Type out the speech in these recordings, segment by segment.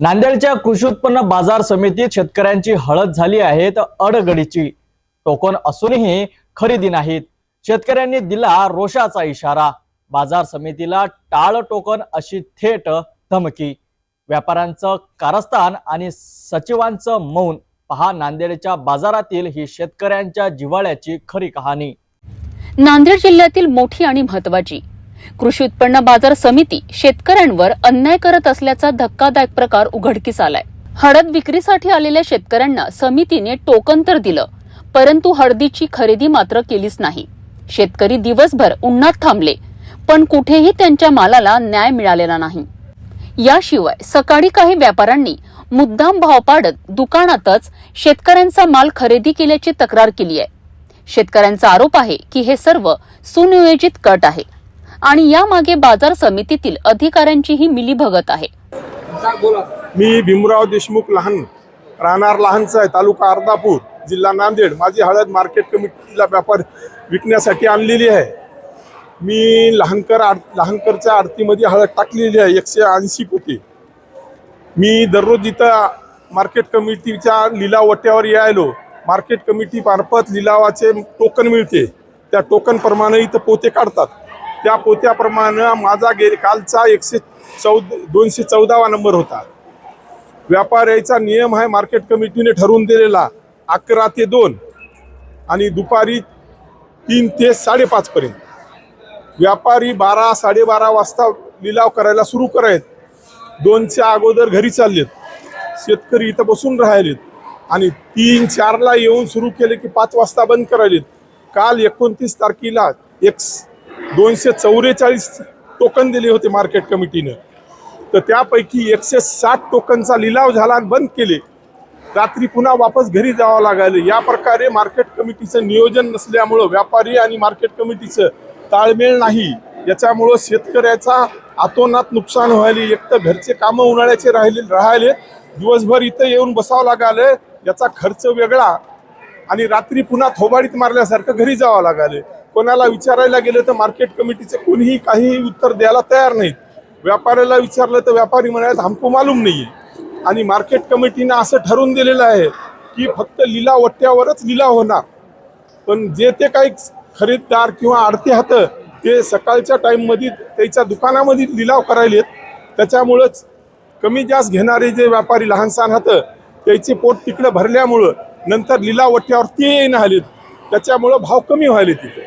नांदेडच्या कृषी उत्पन्न बाजार समितीत शेतकऱ्यांची हळद झाली आहे तर अडगडीची टोकन असूनही खरेदी नाहीत. शेतकऱ्यांनी दिला रोषाचा इशारा. बाजार समितीला टाळ टोकन अशी थेट धमकी. व्यापाऱ्यांचं कारस्थान आणि सचिवांचं मौन. पहा नांदेडच्या बाजारातील ही शेतकऱ्यांच्या जिव्हाळ्याची खरी कहाणी. नांदेड जिल्ह्यातील मोठी आणि महत्वाची कृषी उत्पन्न बाजार समिती शेतकऱ्यांवर अन्याय करत असल्याचा धक्कादायक प्रकार उघडकीस आलाय. हळद विक्रीसाठी आलेल्या शेतकऱ्यांना समितीने टोकन तर दिलं परंतु हळदीची खरेदी मात्र केलीच नाही. शेतकरी दिवसभर उन्हात थांबले पण कुठेही त्यांच्या मालाला न्याय मिळालेला नाही. याशिवाय सकाळी काही व्यापाऱ्यांनी मुद्दाम भाव पाडत दुकानातच शेतकऱ्यांचा माल खरेदी केल्याची तक्रार केली आहे. शेतकऱ्यांचा आरोप आहे की हे सर्व सुनियोजित कट आहे. आणि यामागे बाजार समितीतील अधिकाऱ्यांचीही मिलीभगत आहे. मी भीमराव देशमुख लहान राहणार लहानचा आहे तालुका अर्धापूर जिल्हा नांदेड. माझी हळद मार्केट कमिटीला व्यापार विकण्यासाठी आणलेली आहे. मी लहानकर आड लहानकरच्या आरतीमध्ये हळद टाकलेली आहे एकशे ऐंशी कोटी. मी दररोज इथं मार्केट कमिटीच्या लिलावट्यावर यायलो. मार्केट कमिटी मार्फत लिलावाचे टोकन मिळते. त्या टोकनप्रमाणे इथं पोते काढतात. त्या पोत्याप्रमाणे माझा गे कालचा एकशे चौद दोनशे चौदावा नंबर होता. व्यापाऱ्याचा नियम आहे मार्केट कमिटीने ठरवून दिलेला अकरा ते दोन आणि दुपारी तीन ते साडेपाचपर्यंत व्यापारी बारा साडेबारा वाजता लिलाव करायला सुरू करायत. दोनच्या अगोदर घरी चाललेत. शेतकरी इथं बसून राहिलेत. आणि तीन चारला येऊन सुरू केले की पाच वाजता बंद करायलेत. काल एकोणतीस तारखेला एक दोनशे चौवेचाळीस टोकन दिले होते मार्केट कमिटीनं तर त्यापैकी एकशे साठ टोकनचा लिलाव झाला आणि बंद केले. रात्री पुन्हा वापस घरी जावं लागायला. या प्रकारे मार्केट कमिटीचं नियोजन नसल्यामुळं व्यापारी आणि मार्केट कमिटीचं ताळमेळ नाही. याच्यामुळं शेतकऱ्याचा आतोनात नुकसान व्हायले. एक तर घरचे कामं उन्हाळ्याचे राहिले राहिले दिवसभर इथं येऊन बसावं लागाले याचा खर्च वेगळा. आणि रात्री पुन्हा थोबाडीत मारल्यासारखं घरी जावं लागाले कोणाला विचारायला गेलं तर मार्केट कमिटीचे कोणीही काहीही उत्तर द्यायला तयार नाहीत. व्यापाऱ्याला विचारलं तर व्यापारी म्हणाले हमको मालूम नाहीये. आणि मार्केट कमिटीनं असं ठरवून दिलेलं आहे की फक्त लिलाव वट्ट्यावरच लिलाव होणार. पण जे ते काही खरेदीदार किंवा आडते हात ते सकाळच्या टाईममध्ये त्याच्या दुकानामध्ये लिलाव करायलेत. त्याच्यामुळंच कमी जास्त घेणारे जे व्यापारी लहान सहान हात त्याचे पोट तिकडं भरल्यामुळं नंतर लिलाव वट्ट्यावर ते येईन आलेत. त्याच्यामुळं भाव कमी व्हायले तिथे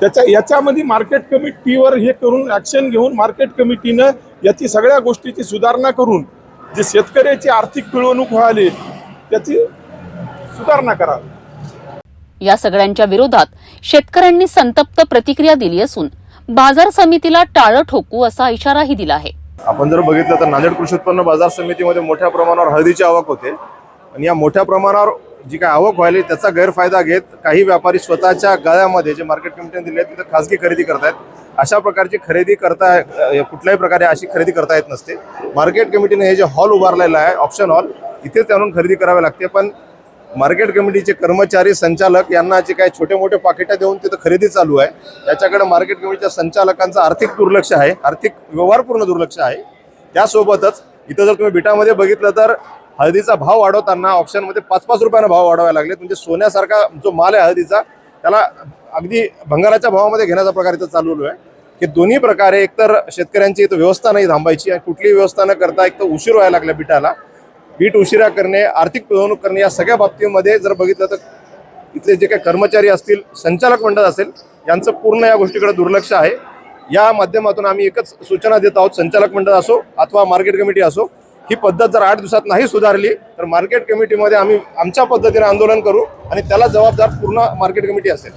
त्याच्या याच्यामध्ये मार्केट कमिटीवर हे करून ऍक्शन घेऊन मार्केट कमिटीनं याची सगळ्या गोष्टीची सुधारणा करून जे शेतकऱ्याची आर्थिक पिळवणूक व्हायली त्याची सुधारणा करावी या सगळ्यांच्या विरोधात शेतकऱ्यांनी संतप्त प्रतिक्रिया दिली असून बाजार समितीला टाळं ठोकू असा इशाराही दिला आहे. आपण जर बघितलं तर नांदेड कृषी उत्पन्न बाजार समितीमध्ये मोठ्या प्रमाणावर हळदीची आवक होते. आणि या मोठ्या प्रमाणावर जी काय आवक व्हायली त्याचा गैरफायदा घेत काही व्यापारी स्वतःच्या गळ्यामध्ये जे मार्केट कमिटीने दिले आहेत तिथं खासगी खरेदी करतायत. अशा प्रकारची खरेदी करता कुठल्याही प्रकारे अशी खरेदी करता येत नसते. मार्केट कमिटीने हे जे हॉल उभारलेला आहे ऑप्शन हॉल इथेच आणून खरेदी करावी लागते. पण मार्केट कमिटीचे कर्मचारी संचालक यांना जे काही छोटे मोठे पाकिटं देऊन तिथं खरेदी चालू आहे याच्याकडे मार्केट कमिटीच्या संचालकांचं आर्थिक दुर्लक्ष आहे आर्थिक व्यवहारपूर्ण दुर्लक्ष आहे. त्यासोबतच इथं जर तुम्ही बिटामध्ये बघितलं तर हळदीचा भाव वाढवताना ऑप्शनमध्ये पाच पाच रुपयानं भाव वाढवायला लागले म्हणजे सोन्यासारखा जो माल आहे हळदीचा त्याला अगदी भंगाराच्या भावामध्ये घेण्याचा प्रकार इथं चालू आहे. की दोन्ही प्रकारे एकतर शेतकऱ्यांची इथं व्यवस्था नाही थांबायची आणि कुठलीही व्यवस्था न करता एक तर उशीर व्हायला लागला बिटाला. बीट उशिरा करणे आर्थिक पिळवणूक करणे या सगळ्या बाबतीमध्ये जर बघितलं तर इथले जे काही कर्मचारी असतील संचालक मंडळ असेल यांचं पूर्ण या गोष्टीकडे दुर्लक्ष आहे. या माध्यमातून आम्ही एकच सूचना देत आहोत संचालक मंडळ असो अथवा मार्केट कमिटी असो ही पद्धत जर आठ दिवसात नाही सुधारली तर मार्केट कमिटीमध्ये आम्ही आमच्या पद्धतीने आंदोलन करू आणि त्याला जबाबदार पूर्ण मार्केट कमिटी असेल.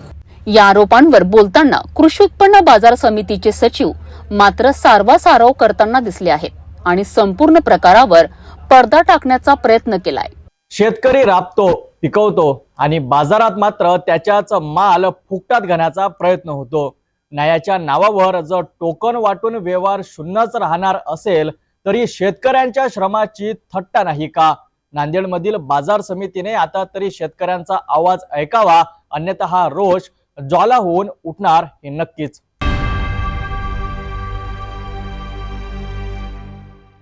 या आरोपांवर बोलताना कृषी उत्पन्न बाजार समितीचे सचिव मात्र सारवासारव करताना दिसले आहेत आणि संपूर्ण प्रकारावर पडदा टाकण्याचा प्रयत्न केलाय. शेतकरी राबतो पिकवतो आणि बाजारात मात्र त्याच्याच माल फुकटात घेण्याचा प्रयत्न होतो. न्यायाच्या नावावर जर टोकन वाटून व्यवहार शून्यच राहणार असेल तरी शेतकऱ्यांच्या श्रमाची थट्टा नाही का? नांदेडमधील बाजार समितीने आता तरी शेतकऱ्यांचा आवाज ऐकावा अन्यथा हा रोष ज्वाला होऊन उठणार हे नक्कीच.